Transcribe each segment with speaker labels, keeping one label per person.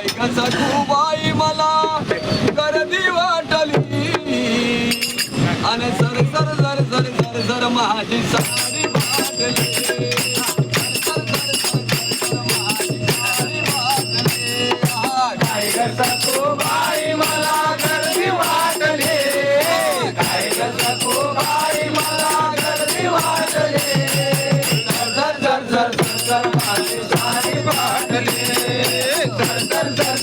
Speaker 1: ऐकाचा खूबाई मला. गर्दी वाटली. आणि sir sir sir sir sir sir माझी सारी वाटली.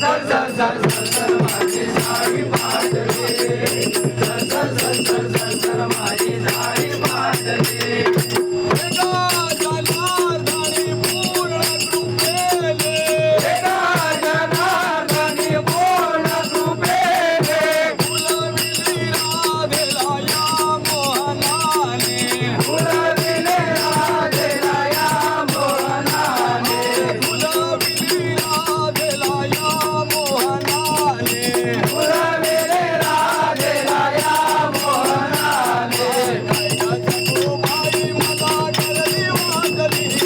Speaker 1: Zazan, zazan, zazan, zazan, zazan, zazan, zazan,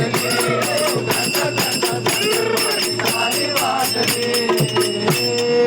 Speaker 1: Thank you.